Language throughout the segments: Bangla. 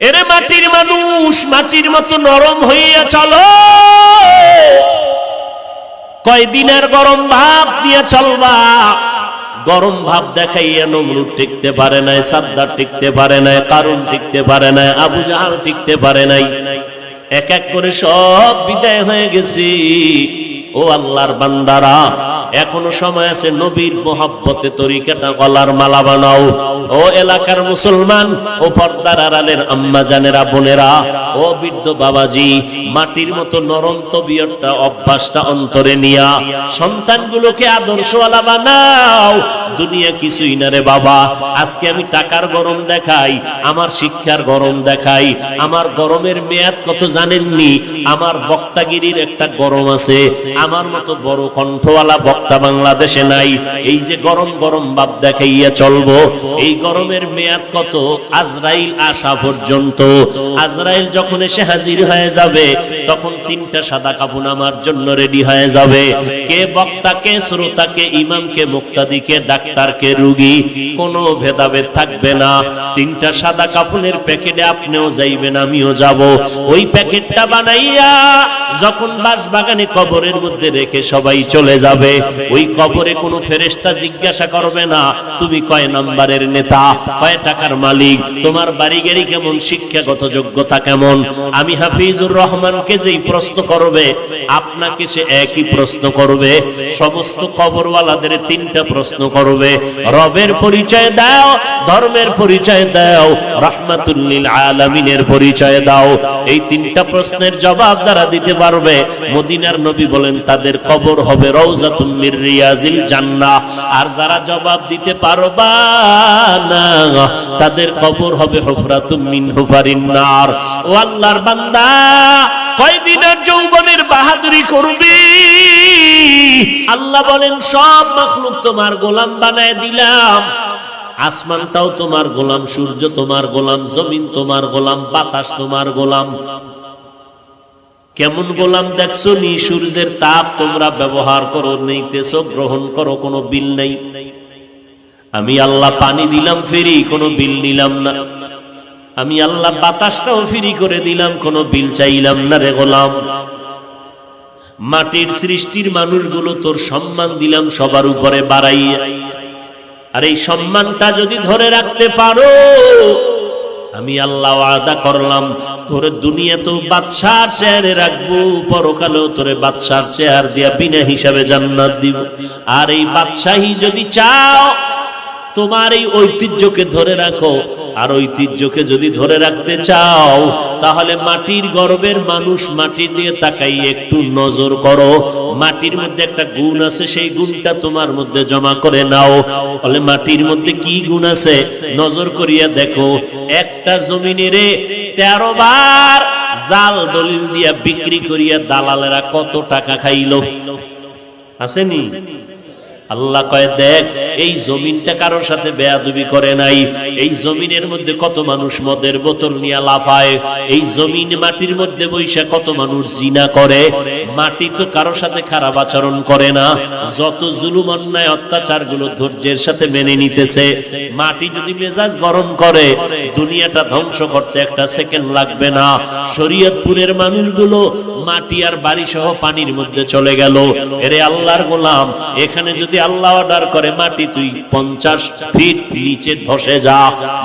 এরে মাটির মানুষ, মাটির মতো নরম হইয়া চলো। কয়দিনের গরম ভাব দিয়ে চলবা। গরম ভাব দেখাইয়া নমরুদ টিকতে পারে নাই, সাদ্দার টিকতে পারে নাই, কারুন টিকতে পারে নাই, আবু জাহাল টিকতে পারে নাই। এক এক করে সব বিদায় হয়ে গেছি। ও আল্লাহর বান্দারা এখনও সময় আছে নবীর মোহাব্বতে তরিকাটা গলার মালা বানাও। ও এলাকার মুসলমান, ও পর্দার আড়ালের আম্মা জানেরা, বোনেরা, ও বৃদ্ধ বাবাজি, মাটির মতো নরম তবিয়তটা অভ্যাসটা অন্তরে নিয়া সন্তানগুলোকে আদর্শওয়ালা বানাও। দুনিয়া কিছুই না রে বাবা, আজকে আমি টাকার গরম দেখাই, আমার শিক্ষার গরম দেখাই, আমার গরমের মেয়াদ কত জানেননি, আমার বক্তাগিরির একটা গরম আছে, আমার মতো বড় কণ্ঠওয়ালা বক্তা বাংলাদেশে নাই। এই যে গরম গরম ভাব দেখাইয়া চলবো, এই গরমের মেয়াদ কত? আজরাইল আসা পর্যন্ত। আজরাইল যখন এসে হাজির হয়ে যাবে, তখন তিনটা সাদা কাপড় আমার জন্য রেডি হয়ে যাবে। কে বক্তাকে শ্রোতাকে ইমামকে মুক্তাদিকে ডাক্তারকে রুগী, কোনো ভেদাভেদ থাকবে না। তিনটা সাদা কাপড়ের প্যাকেটে আপনিও যাইবেন, আমিও যাব। ওই প্যাকেটটা বানাইয়া যখন বাস বাগানে কবরের মধ্যে রেখে সবাই চলে যাবে ওই কবরে কোনো ফেরেস্তা জিজ্ঞাসা করবে না, তুমি কয় নাম্বারের নেতা? কয় টাকার মালিক? তোমার বাড়ি গাড়ি কেমন? শিক্ষাগত যোগ্যতা কেমন? আমি হাফিজুর রহমানকে যেই প্রশ্ন করবে, আপনাকে সে একই প্রশ্ন করবে। সমস্ত কবরওয়ালাদের তিনটা প্রশ্ন করবে। রবের পরিচয় দাও, ধর্মের পরিচয় দাও, রাহমাতুল্লিল আলামিনের পরিচয় দাও। এই তিনটা প্রশ্নের জবাব যারা দিতে পারবে, মদিনার নবী বলেন, তাদের কবর হবে রওজাতুল মির আর যারা জবাব দিতে পারবা না, তাদের কবর হবে হুফারিন নার। ও আল্লাহর বান্দা যৌবনের বাহাদুরি করবি? আল্লাহ বলেন, সব মাখলুক তোমার গোলাম বানায় দিলাম। আসমানটাও তোমার গোলাম, সূর্য তোমার গোলাম, জমিন তোমার গোলাম, বাতাস তোমার গোলাম। কেমন গোলাম দেখছ? নি সূর্যের তাপ তোমরা ব্যবহার করো নেইতেছো গ্রহণ করো, কোনো বিল নেই। আমি আল্লাহ পানি দিলাম, ফেরি, কোনো বিল নিলাম না। আমি আল্লাহ বাতাসটাও ফ্রি করে দিলাম, কোনো বিল চাইলাম না রে গোলাম। মাটির সৃষ্টির মানুষগুলো তোর সম্মান দিলাম, সবার উপরে বাড়াইয়া। আর এই সম্মানটা যদি ধরে রাখতে পারো আমি আল্লাহ আদা করলাম, তোরে দুনিয়া তো বাদশার চেয়ারে রাখব, পরকালেও তোরে বাদশার চেয়ার দিয়া বিনা হিসাবে জান্নাত দিব। আর এই বাদশাহী যদি চাও তোমার এই ঐতিহ্যকে ধরে রাখো। আর ঐতিহ্যকে যদি ধরে রাখতে চাও, তাহলে মাটির গর্বের মানুষ মাটির দিয়ে তাকাই একটু নজর করো। মাটির মধ্যে একটা গুণ আছে, সেই গুণটা তোমার মধ্যে জমা করে নাও। বলে মাটির মধ্যে কি গুণ আছে? নজর করিয়া দেখো, একটা জমিনেরে তেরো বার জাল দলিল দিয়া বিক্রি করিয়া দালালেরা কত টাকা খাইলো? আসেনি আল্লাহ কয়, দেখ, এই জমিনটা কারোর সাথে বেয়াদবি করে নাই। এই জমিনের মধ্যে কত মানুষ মদের বোতল নিয়ে লাফায়। এই জমিন মাটির মধ্যে বৈশা কত মানুষ জিনা করে। মাটি তো কারোর সাথে খারাপ আচরণ করে না। যত জুলুম, অন্যায় অত্যাচারগুলো ধৈর্যের সাথে মেনে নিতেছে। মাটি যদি মেজাজ গরম করে, দুনিয়াটা ধ্বংস করতে একটা সেকেন্ড লাগবে না। শরীয়তপুরের মানুষগুলো মাটি আর বাড়ি সহ পানির মধ্যে চলে গেল। এরে আল্লাহর গোলাম, এখানে যদি আল্লাহ অর্ডার করে, মাটি তুই পঞ্চাশ ফিট নিচে ধসে যা,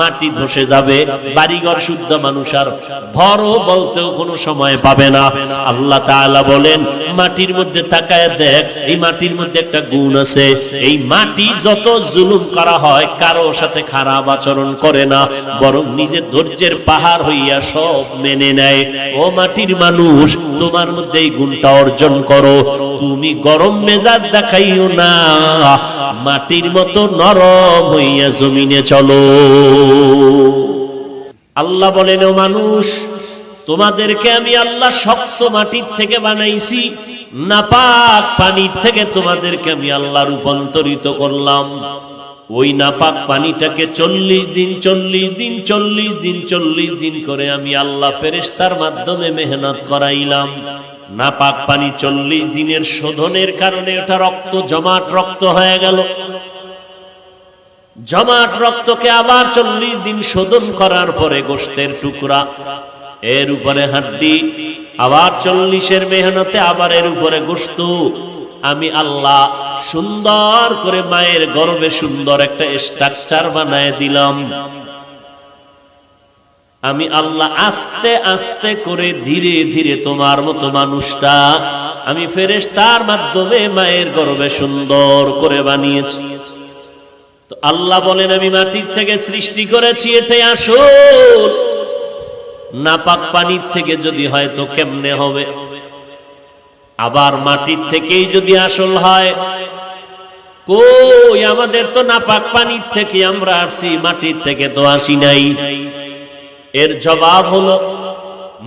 মাটি ধসে যাবে, বাড়িঘর শুদ্ধ মানুষ আর ধরো বলতেও কোনো সময় পাবে না। আল্লাহ তাআলা বলেন, মাটির মধ্যে তাকায় দেখ, এই মাটির মধ্যে একটা গুণ আছে। এই মাটি যত জুলুম করা হয়, কারও সাথে খারাপ আচরণ করে না, বরং নিজের ধৈর্যের পাহাড় হইয়া সব মেনে নেয়। ও মাটির মানুষ, তোমার মধ্যে এই গুণটা অর্জন করো। তুমি গরম মেজাজ দেখাইও না। মাটির মতো নরম হইয়া জমিনে চলো। আল্লাহ বলেন, ও মানুষ, তোমাদেরকে আমি আল্লাহ শক্ত মাটির থেকে বানাইছি, নাপাক পানির থেকে তোমাদেরকে আমি আল্লাহ রূপান্তরিত করলাম। ওই নাপাক পানিটাকে চল্লিশ দিন চল্লিশ দিন চল্লিশ দিন চল্লিশ দিন করে আমি আল্লাহ ফেরেস্তার মাধ্যমে মেহনত করাইলাম। নাপাক পানি চল্লিশ দিনের শোধনের কারণে ওটা রক্ত, জমাট রক্ত হয়ে গেল। জমাট রক্তকে আবার চল্লিশ দিন শোধন করার পরে গোষ্ঠের টুকরা। এর উপরে হাড্ডি, আবার চল্লিশের মেহনতে আবার এর উপরে গোস্ত আমি আল্লাহ সুন্দর করে মায়ের গর্বে সুন্দর একটা স্ট্রাকচার বানায় দিলাম। আমি আল্লাহ আস্তে আস্তে করে ধীরে ধীরে তোমার মতো মানুষটা আমি ফেরেশতার মাধ্যমে মায়ের গর্বে সুন্দর করে বানিয়েছি। তো আল্লাহ বলেন, আমি মাটির থেকে সৃষ্টি করেছি এতে আসল। নাপাক পানির থেকে যদি হয় তো কেমনে হবে? আবার মাটির থেকেই যদি আসল হয়, কই আমাদের তো নাপাক পানির থেকে আমরা আসছি মাটির থেকে তো আসি নাই। এর জবাব হলো,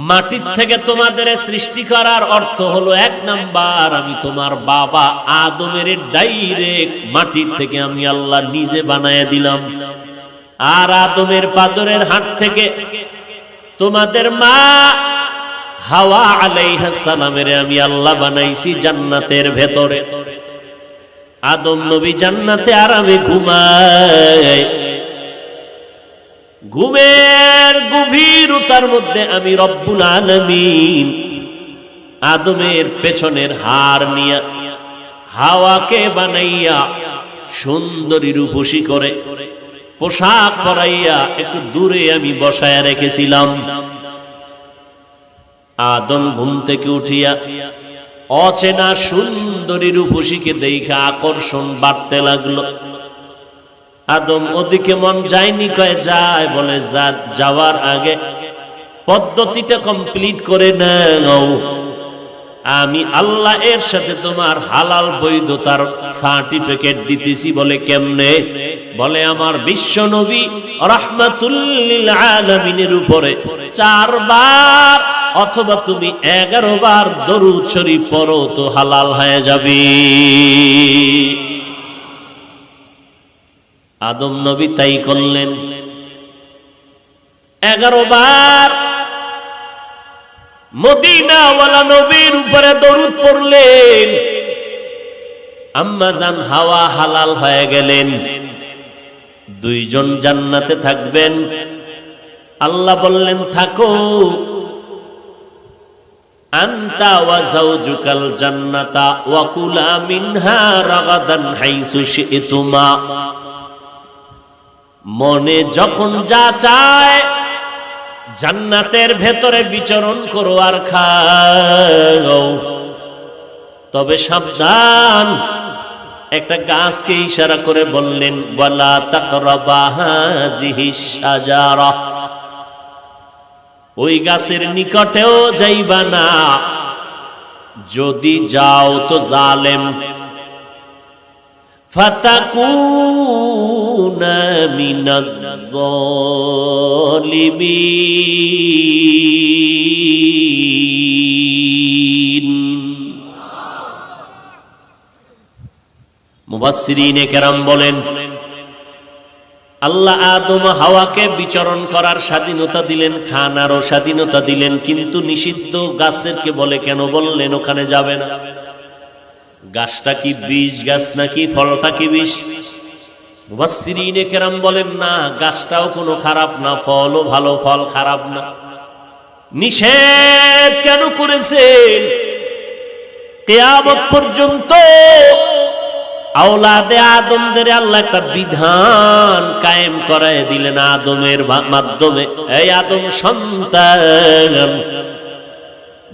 মাটির থেকে তোমাদের সৃষ্টি করার অর্থ হলো এক নাম্বার, আমি তোমার বাবা আদমের ডাইরেক্ট মাটির থেকে আমি আল্লাহ নিজে বানায় দিলাম। আর আদমের পাজরের হাট থেকে তোমাদের মা হাওয়া আলাইহা সালামের আমি আল্লাহ বানাইছি জান্নাতের ভেতরে। আদম নবী জান্নাতে আরামে ঘুমায় ঘুমের গভীরতার মধ্যে আমি রব্বুল আলমিন আদমের পেছনের হার নিয়া, হাওয়াকে বানাইয়া, সুন্দরী রূপসী করে, পোশাক পরাইয়া একটু দূরে আমি বসায় রেখেছিলাম। আদম ঘুম থেকে উঠিয়া অচেনা সুন্দরী রূপসীকে দেখে আকর্ষণ বাড়তে লাগল। আদম ওদিকে মন যায়নি, কয়ে, যায়, বলে, যা, যাওয়ার আগে পদ্ধতিটা কমপ্লিট করে নাও। আমি আল্লাহ এর সাথে তোমার হালাল বৈধতার সার্টিফিকেট দিতেছি বলে কেমনে? বলে, আমার বিশ্ব নবী রহমাতুল্লিল উপরে চারবার অথবা তুমি এগারো বার দরুদ শরীফ পড়ো তো হালাল হয়ে যাবে। আদম নবী তাই করলেন। এগারো বার মদিনাওয়ালা নবীর উপরে দরুদ পড়লেন। আম্মা জান হাওয়া হালাল হয়ে গেলেন। দুইজন জান্নাতে থাকবেন। আল্লাহ বললেন, থাকো। আন্তা জান্নাতা ওয়া মিনহা রাগাদান হাইসু শি'তুমা। মনে যখন যা চায়, জান্নাতের ভেতরে বিচরণ করো আর খাও। তবে সাবধান, একটা গাছকে ইশারা করে বললেন বলা শাজারা। ওই গাছের নিকটেও যাইবা না। যদি যাও তো জালেম। فتكون من الظالمين মুবাসসিরিনে কেরাম বলেন আল্লাহ আদম হাওয়াকে বিচরণ করার স্বাধীনতা দিলেন খানারও স্বাধীনতা দিলেন কিন্তু নিষিদ্ধ গাছেরকে বলে কেন বললেন ওখানে যাবে না গাছটা কি বীজ গাছ নাকি ফলটা কি বিষ? মুবাসসিরিনে কেরাম বলেন, না, গাছটাও কোনো খারাপ না, ফলও ভালো, ফল খারাপ না। নিষেধ কেন করেছেন? কেয়ামত পর্যন্ত আওলাদে আদমদের আল্লাহ একটা বিধান কায়েম করায় দিলেন আদমের মাধ্যমে। এই আদম সন্তান।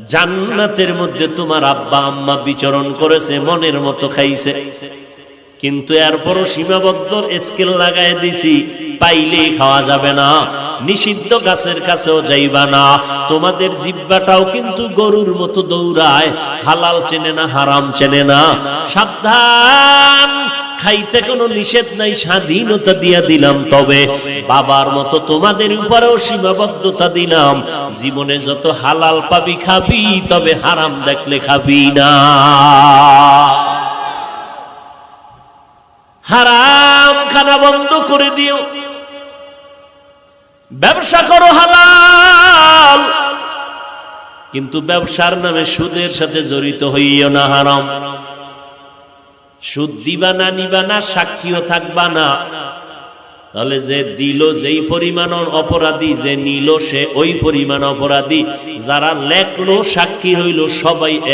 জান্নাতের মধ্যে তোমার আব্বা, আম্মা বিচরণ করেছে, মনের মতো খাইছে। কিন্তু এরপরও সীমাবদ্ধ স্কেল লাগাই দিছি, পাইলে খাওয়া যাবে না, নিষিদ্ধ গাছের কাছেও যাইবা না। তোমাদের জিব্বাটাও কিন্তু গরুর মতো দৌড়ায়, হালাল চেনে না, হারাম চেনে না। সাবধান! খাইতে কোনো নিষেধ নাই, স্বাধীনতা দিয়া দিলাম। তবে বাবার মতো তোমাদের উপরেও সীমাবদ্ধতা দিলাম। জীবনে যত হালাল পাবি খাবি, তবে হারাম দেখলে খাবি না। হারাম খানা বন্ধ করে দিও। ব্যবসা করো হালাল। কিন্তু ব্যবসার নামে সুদের সাথে জড়িত হইও না, হারাম। সুদ দিবা না নিবা না, সাক্ষীও থাকবা না। তাহলে যে দিল যেই পরিমাণ অপরাধী, যে নিল সে ওই পরিমাণ অপরাধী। যারা লেখলো, সাক্ষী হইল, সবাই এক